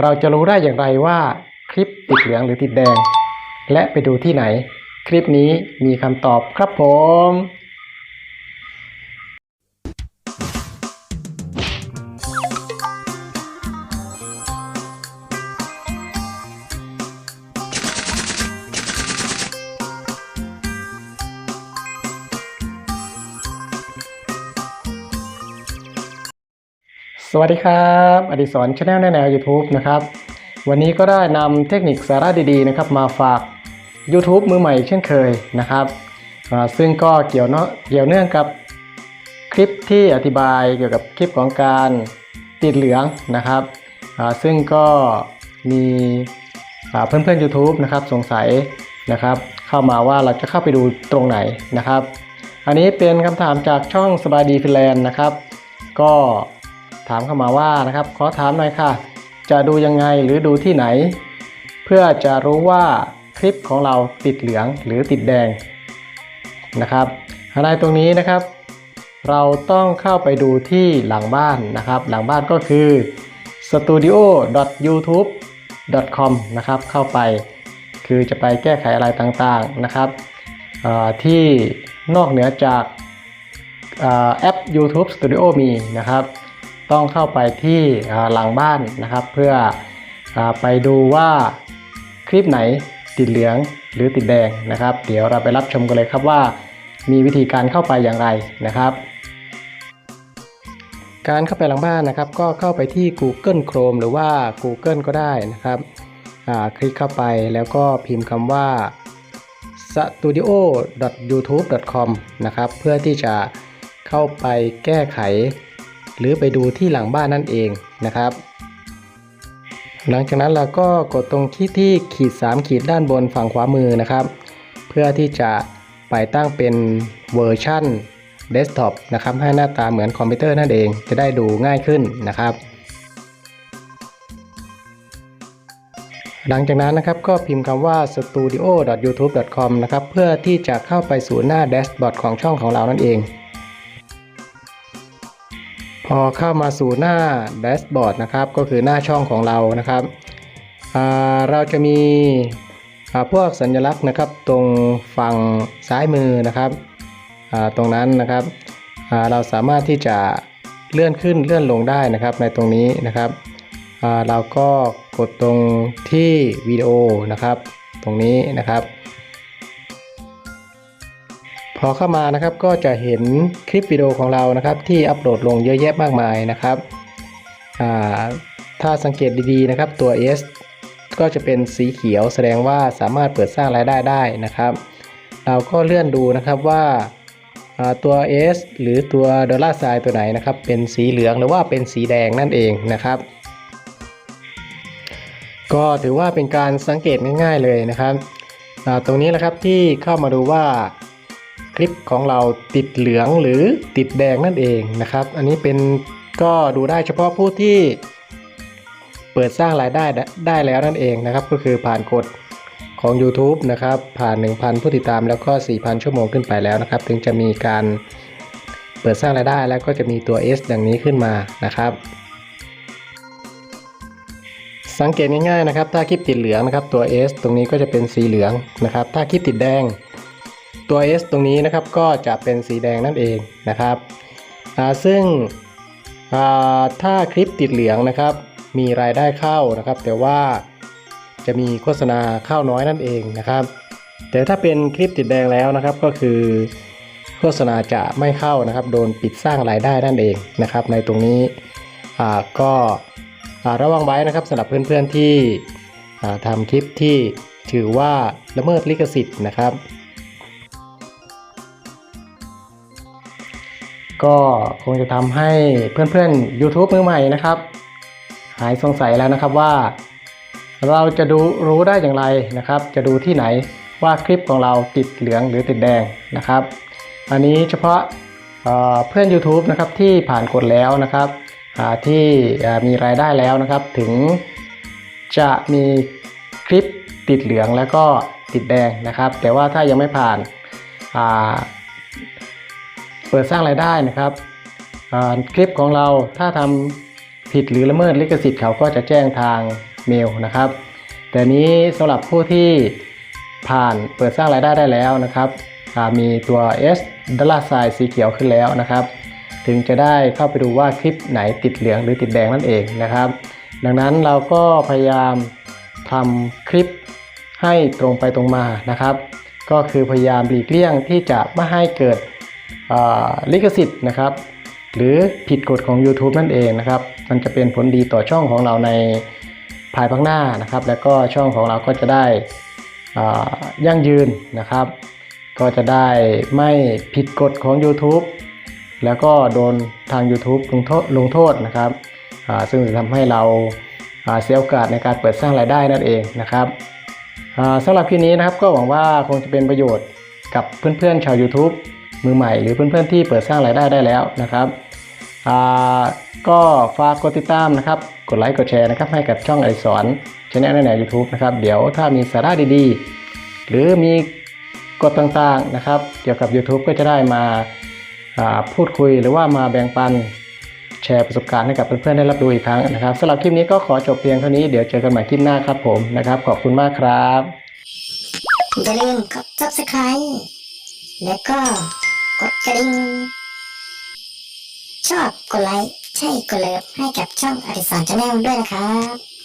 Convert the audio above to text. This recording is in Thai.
เราจะรู้ได้อย่างไรว่าคลิปติดเหลืองหรือติดแดง และไปดูที่ไหน คลิปนี้มีคำตอบครับผม สวัสดีครับ อดิศรชาแนลแนแนว YouTube นะครับ วันนี้ก็ได้นำเทคนิคสาระดีๆนะครับมาฝาก YouTube มือใหม่เช่นเคยนะครับ ซึ่งก็เกี่ยวเนาะเกี่ยวเนื่องกับคลิปที่อธิบายเกี่ยวกับคลิปของการติดเหลืองนะครับ ซึ่งก็มีอ่าเพื่อนๆ YouTube นะครับสงสัยนะครับ เข้ามาว่าเราจะเข้าไปดูตรงไหนนะครับ อันนี้เป็นคำถามจากช่องสบายดีฟินแลนด์นะครับ ก็ ถามเข้ามาว่านะครับ ขอถามหน่อยค่ะ จะดูยังไงหรือดูที่ไหน เพื่อจะรู้ว่าคลิปของเราติดเหลืองหรือติดแดงนะครับในตรงนี้นะครับ เราต้องเข้าไปดูที่หลังบ้านนะครับ หลังบ้านก็คือ studio.youtube.com นะครับเข้าไปคือจะไปแก้ไขอะไรต่างๆนะครับที่นอกเหนือจากอแอป YouTube Studio มีนะครับ ต้องเข้าไปที่หลังบ้านนะครับ เพื่ออไปดูว่าคลิปไหนติดเหลืองหรือติดแดงนะครับ เดี๋ยวเราไปรับชมกันเลยครับว่ามีวิธีการเข้าไปอย่างไรนะครับ การเข้าไปหลังบ้านนะครับ ก็เข้าไปที่ Google Chrome หรือว่า Google ก็ได้นะครับคลิกเข้าไปแล้วก็พิมพ์คำว่า studio.youtube.com นะครับ เพื่อที่จะเข้าไปแก้ไข หรือไปดูที่หลังบ้านนั่นเองนะครับ หลังจากนั้นเราก็กดตรงที่ที่ขีด 3 ขีดด้านบนฝั่งขวามือนะครับ เพื่อที่จะไปตั้งเป็นเวอร์ชันเดสก์ท็อปนะครับให้หน้าตาเหมือนคอมพิวเตอร์นั่นเองจะได้ดูง่ายขึ้นนะครับ หลังจากนั้นนะครับก็พิมพ์คำว่า studio.youtube.com นะครับเพื่อที่จะเข้าไปสู่หน้าแดชบอร์ดของช่องของเรานั่นเอง พอเข้ามาสู่หน้าแดชบอร์ดนะครับ ก็คือหน้าช่องของเรานะครับ เราจะมีพวกสัญลักษณ์นะครับ ตรงฝั่งซ้ายมือนะครับตรงนั้นนะครับเราสามารถที่จะเลื่อนขึ้นเลื่อนลงได้นะครับ ในตรงนี้นะครับเราก็กดตรงที่วิดีโอนะครับ ตรงนี้นะครับ พอเข้ามานะครับก็จะเห็นคลิปวิดีโอของเรานะครับ ที่อัปโหลดลงเยอะแยะมากมายนะครับถ้าสังเกตดีๆนะครับตัว S ก็จะเป็นสีเขียวแสดงว่าสามารถเปิดสร้างรายได้ได้นะครับ เราก็เลื่อนดูนะครับว่าตัว S หรือตัวดอลลาร์ไซน์ตัวไหนนะครับ เป็นสีเหลืองหรือว่าเป็นสีแดงนั่นเองนะครับ ก็ถือว่าเป็นการสังเกตง่ายๆเลยนะครับตรงนี้แหละครับที่เข้ามาดูว่า ลิปของเราติดเหลืองหรือติดแดงนั่นเองนะครับ อันนี้เป็นก็ดูได้เฉพาะผู้ที่เปิดสร้างรายได้ได้แล้วนั่นเองนะครับ ก็คือผ่านกฎของ YouTube นะครับ ผ่าน 1,000 ผู้ติดตามแล้วก็ 4,000 ชั่วโมงขึ้นไปแล้วนะครับ ถึงจะมีการเปิดสร้างรายได้แล้วก็จะมีตัว S ดังนี้ขึ้นมานะครับ สังเกตง่ายๆนะครับ ถ้าคลิปติดเหลืองนะครับตัว S ตรงนี้ก็จะเป็นสีเหลืองนะครับ ถ้าคลิปติดแดง ตัว S ตรงนี้นะครับก็จะเป็นสีแดงนั่นเองนะครับซึ่งถ้าคลิปติดเหลืองนะครับ มีรายได้เข้านะครับ แต่ว่าจะมีโฆษณาเข้าน้อยนั่นเองนะครับ แต่ถ้าเป็นคลิปติดแดงแล้วนะครับก็คือโฆษณาจะไม่เข้านะครับ โดนปิดสร้างรายได้นั่นเองนะครับ ในตรงนี้ก็ระวังไว้นะครับสำหรับเพื่อนๆที่อ่ทำคลิปที่ถือว่าละเมิดลิขสิทธิ์นะครับ ก็คงจะทำให้เพื่อนๆ YouTube มือใหม่นะครับ หายสงสัยแล้วนะครับว่า เราจะดูรู้ได้อย่างไรนะครับ จะดูที่ไหนว่าคลิปของเราติดเหลืองหรือติดแดงนะครับ อันนี้เฉพาะเอ่อเพื่อน YouTube นะครับที่ผ่านกฎแล้วนะครับที่มีรายได้แล้วนะครับ ถึงจะมีคลิปติดเหลืองแล้วก็ติดแดงนะครับ แต่ว่าถ้ายังไม่ผ่านา เปิดสร้างรายได้นะครับคลิปของเราถ้าทผิดหรือละเมิดลิขสิทธิ์เขาก็จะแจ้งทางเมลนะครับ แต่นี้สำหรับผู้ที่ผ่านเปิดสร้างรายได้ได้แล้วนะครับมีตัว S ดอลลาร์ไซสีเขียวขึ้นแล้วนะครับ ถึงจะได้เข้าไปดูว่าคลิปไหนติดเหลืองหรือติดแดงนั่นเองนะครับ ดังนั้นเราก็พยายามทำคลิปให้ตรงไปตรงมานะครับ ก็คือพยายามหลีกเลี่ยงที่จะไม่ให้เกิด ลิขสิทธิ์นะครับ หรือผิดกฎของ YouTube นั่นเองนะครับ มันจะเป็นผลดีต่อช่องของเราในภายภาคหน้านะครับ แล้วก็ช่องของเราก็จะได้ยั่งยืนนะครับ ก็จะได้ไม่ผิดกฎของ YouTube แล้วก็โดนทาง YouTube ลงโทษลงโทษนะครับซึ่งจะทำให้เราเสียโอกาสในการเปิดสร้างรายได้นั่นเองนะครับสำหรับคลิปนี้นะครับก็หวังว่าคงจะเป็นประโยชน์กับเพื่อนๆชาว YouTube มือใหม่หรือเพื่อนๆที่เปิดสร้างรายได้ได้แล้วนะครับก็ฝากกดติดตามนะครับ กดไลค์กดแชร์นะครับให้กับช่องไอสอนชแนลในแนวยูทูบนะครับเดี๋ยวถ้ามีสาระดีๆ หรือมีกฎต่างๆนะครับ เกี่ยวกับ YouTube ก็จะได้มาาพูดคุยหรือว่ามาแบ่งปันแชร์ประสบการณ์ให้กับเพื่อนๆได้รับรู้อีกครั้งนะครับสำหรับคลิปนี้ก็ขอจบเพียงเท่านี้ เดี๋ยวเจอกันใหม่คลิปหน้าครับผมนะครับ ขอบคุณมากครับอย่าลืมกด subscribe แล้วก็ กดกระดิ่งชอบกดไลค์ใช่กดเลิฟให้กับช่องอริสรชาแนลด้วยนะครับ